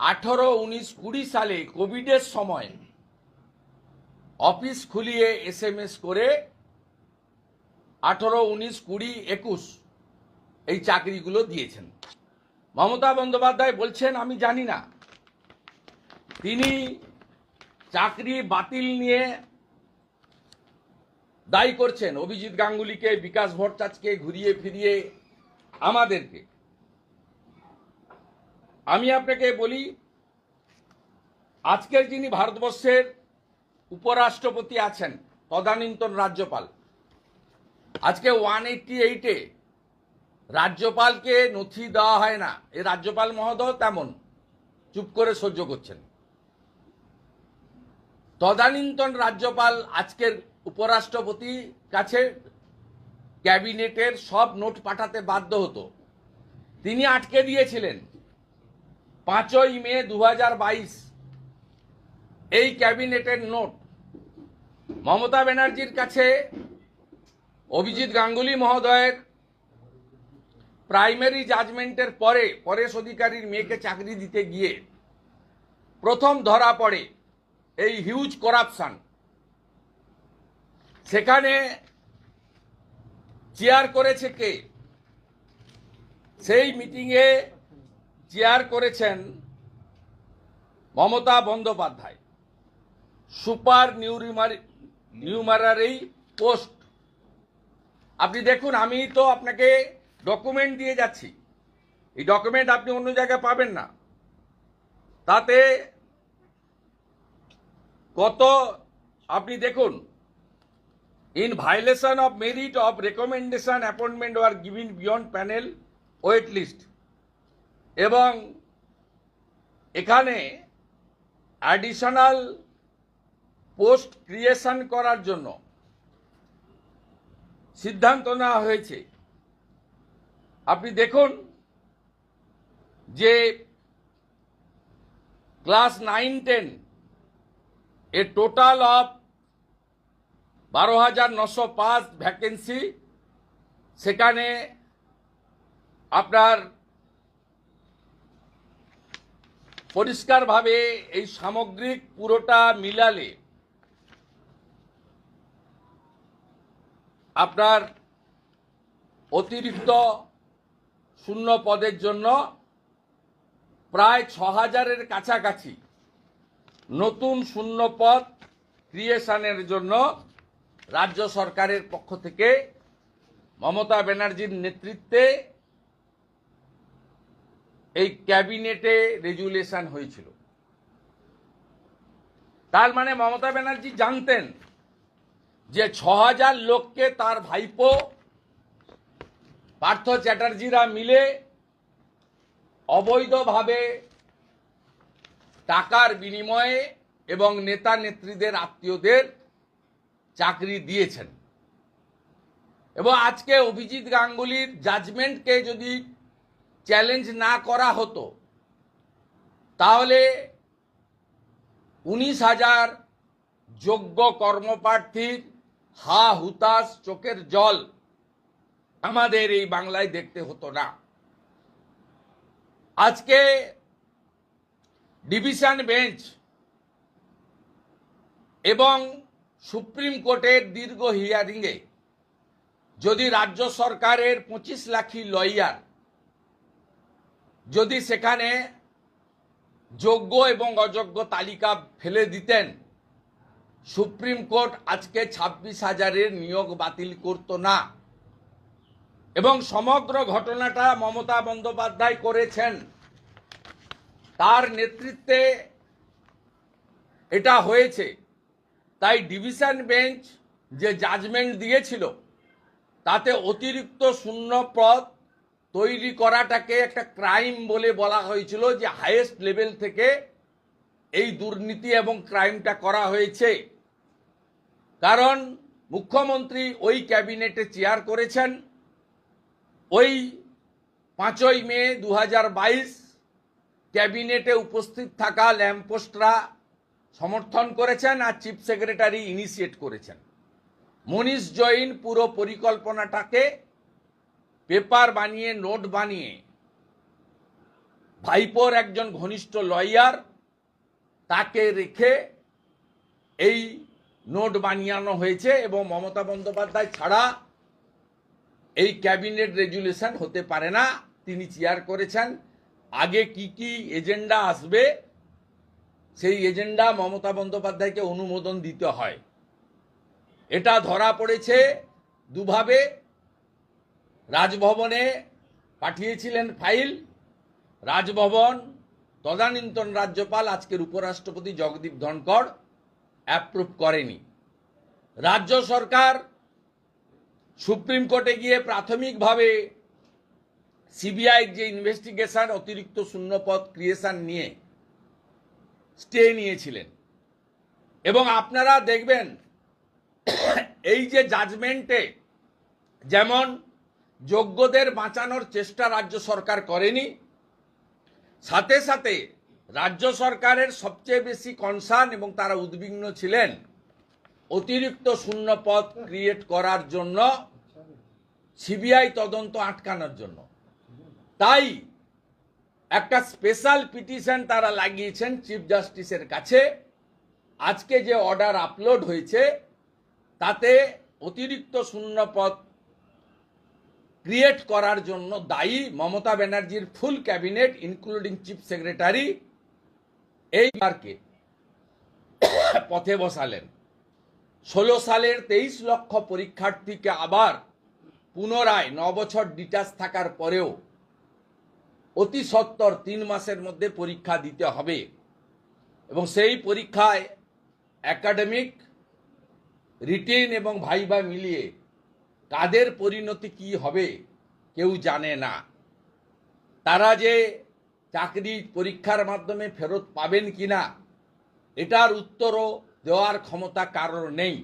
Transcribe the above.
আঠারো উনিশ কুড়ি সালে কোভিডের সময় অফিস খুলিয়ে এস এম এস করে আঠারো উনিশ কুড়ি একুশ এই চাকরিগুলো দিয়েছেন। মমতা বন্দ্যোপাধ্যায় বলছেন, আমি জানি না। তিনি চাকরি বাতিল নিয়ে দায়ী করছেন। অভিজিৎ গাঙ্গুলিকে, বিকাশ ভট্টাচার্যকে ঘুরিয়ে ফিরিয়ে আমাদেরকে। আমি আপনাকে বলি, আজকের যিনি ভারতবর্ষের উপরাষ্ট্রপতি আছেন, তদানীন্তন রাজ্যপাল, আজকে ওয়ান এইটটি এইটে রাজ্যপালকে নথি দেওয়া হয় না। এই রাজ্যপাল মহোদয় তেমন চুপ করে সহ্য করছেন। তদানীন্তন রাজ্যপাল আজকের উপরাষ্ট্রপতি কাছে ক্যাবিনেটের সব নোট পাঠাতে বাধ্য হতো। তিনি আটকে দিয়েছিলেন। পাঁচই মে দু হাজার বাইশ। এই ক্যাবিনেটের নোট। মমতা ব্যানার্জির কাছে অভিজিৎ গাঙ্গুলি মহোদয়ের প্রাইমারি জাজমেন্টের পরে পরেশ অধিকারীর মেয়েকে চাকরি দিতে গিয়ে প্রথম ধরা পড়ে এই হিউজ করাপশান। সেখানে চেয়ার করেছে কে? সেই মিটিংয়ে চেয়ার করেছেন Mamata Bandyopadhyay. Super numerary numerary post. আপনি দেখুন, আমি তো আপনাকে ডকুমেন্ট দিয়ে যাচ্ছি। এই ডকুমেন্ট আপনি অন্য জায়গায় পাবেন না। তাতে কত, আপনি দেখুন in violation of merit of recommendation appointment were given beyond panel wait list এবং এখানে অ্যাডিশনাল পোস্ট ক্রিয়েশন করার জন্য সিদ্ধান্ত নেওয়া হয়েছে। আপনি দেখুন যে ক্লাস নাইন টেন এ টোটাল অফ বারো হাজার নশো পাঁচ ভ্যাকেন্সি সেখানে আপনার পরিষ্কারভাবে এই সামগ্রিক পুরোটা মিলালে আপনার অতিরিক্ত শূন্য পদের জন্য প্রায় ছ হাজারের কাছাকাছি নতুন শূন্য পদ ক্রিয়েশনের জন্য রাজ্য সরকারের পক্ষ থেকে মমতা ব্যানার্জির নেতৃত্বে এই ক্যাবিনেটে রেজুলেশন হয়েছিল। তার মানে মমতা ব্যানার্জি জানতেন যে ছ হাজার লোককে তার ভাইপো, পার্থ চ্যাটার্জিরা মিলে অবৈধভাবে টাকার বিনিময়ে এবং নেতা নেত্রীদের, আত্মীয়দের চাকরি দিয়েছেন। এবং আজকে অভিজিৎ গাঙ্গুলির জাজমেন্টকে যদি চ্যালেঞ্জ না করা হতো, তাহলে উনিশ হাজার যোগ্য কর্মপ্রার্থীর হা হুতাশ চোখের জল আমাদের এই বাংলায় দেখতে হতো না। আজকে ডিভিশন বেঞ্চ এবং সুপ্রিম কোর্টের দীর্ঘ হিয়ারিংয়ে যদি রাজ্য সরকারের পঁচিশ লাখি লয়ার যদি সেখানে যোগ্য এবং অযোগ্য তালিকা ফেলে দিতেন, সুপ্রিম কোর্ট আজকে ছাব্বিশ হাজারের নিয়োগ বাতিল করতো না। এবং সমগ্র ঘটনাটা মমতা বন্দ্যোপাধ্যায় করেছেন। তার নেতৃত্বে এটা হয়েছে। তাই ডিভিশন বেঞ্চ যে জাজমেন্ট দিয়েছিল, তাতে অতিরিক্ত শূন্য পদ তৈরি করাটাকে একটা ক্রাইম বলে বলা হয়েছিল যে হাইয়েস্ট লেভেল থেকে এই দুর্নীতি এবং ক্রাইমটা করা হয়েছে। কারণ মুখ্যমন্ত্রী ওই ক্যাবিনেটে চেয়ার করেছেন। ওই পাঁচই মে দু হাজার বাইশ ক্যাবিনেটে উপস্থিত থাকা ল্যাম্পোস্টরা সমর্থন করেছেন আর চিফ সেক্রেটারি ইনিশিয়েট করেছেন। মনীষ জৈন পুরো পরিকল্পনাটাকে পেপার বানিয়ে, নোট বানিয়ে, ভাইপোর একজন ঘনিষ্ঠ লয়ার তাকে রেখে এই নোট বানিয়ানো হয়েছে এবং মমতা বন্দ্যোপাধ্যায় ছাড়া এই ক্যাবিনেট রেজুলেশন হতে পারে না। তিনি চেয়ার করেছেন। আগে কি কি এজেন্ডা আসবে, সেই এজেন্ডা মমতা বন্দ্যোপাধ্যায়কে অনুমোদন দিতে হয়। এটা ধরা পড়েছে দুভাবে। রাজভবনে পাঠিয়েছিলেন ফাইল। রাজভবন, তদানীন্তন রাজ্যপাল, আজকের উপরাষ্ট্রপতি জগদীপ ধনকর অ্যাপ্রুভ করেনি। রাজ্য সরকার সুপ্রিম কোর্টে গিয়ে প্রাথমিকভাবে সিবিআই যে ইনভেস্টিগেশন অতিরিক্ত শূন্যপদ ক্রিয়েশন নিয়ে স্টে নিয়েছিলেন। এবং আপনারা দেখবেন, এই যে জাজমেন্টে যেমন যোগ্যদের বাঁচানোর চেষ্টা রাজ্য সরকার করেনি। সাথে সাথে রাজ্য সরকারের সবচেয়ে বেশি কনসার্ন এবং তারা উদ্বিগ্ন ছিলেন অতিরিক্ত শূন্য পদ ক্রিয়েট করার জন্য সিবিআই তদন্ত আটকানোর জন্য। তাই একটা স্পেশাল পিটিশন তারা লাগিয়েছেন চিফ জাস্টিসের কাছে। আজকে যে অর্ডার আপলোড হয়েছে, তাতে অতিরিক্ত শূন্য পদ ক্রিয়েট করার জন্য দায়ী মমতা ব্যানার্জির full cabinet including chief secretary এই বারকে পথে বসালেন। ষোলো সালের তেইশ লক্ষ পরীক্ষার্থীকে আবার পুনরায় ন বছর ডিটাচ থাকার পরেও অতি সত্তর তিন মাসের মধ্যে পরীক্ষা দিতে হবে। এবং সেই পরীক্ষায় একাডেমিক রিটেন এবং ভাইবা মিলিয়ে কাদের পরিণতি কি হবে কেউ জানে না। তারা যে চাকরি পরীক্ষার মাধ্যমে ফেরত পাবেন কিনা, এটার উত্তরও দেওয়ার ক্ষমতা কারোর নেই।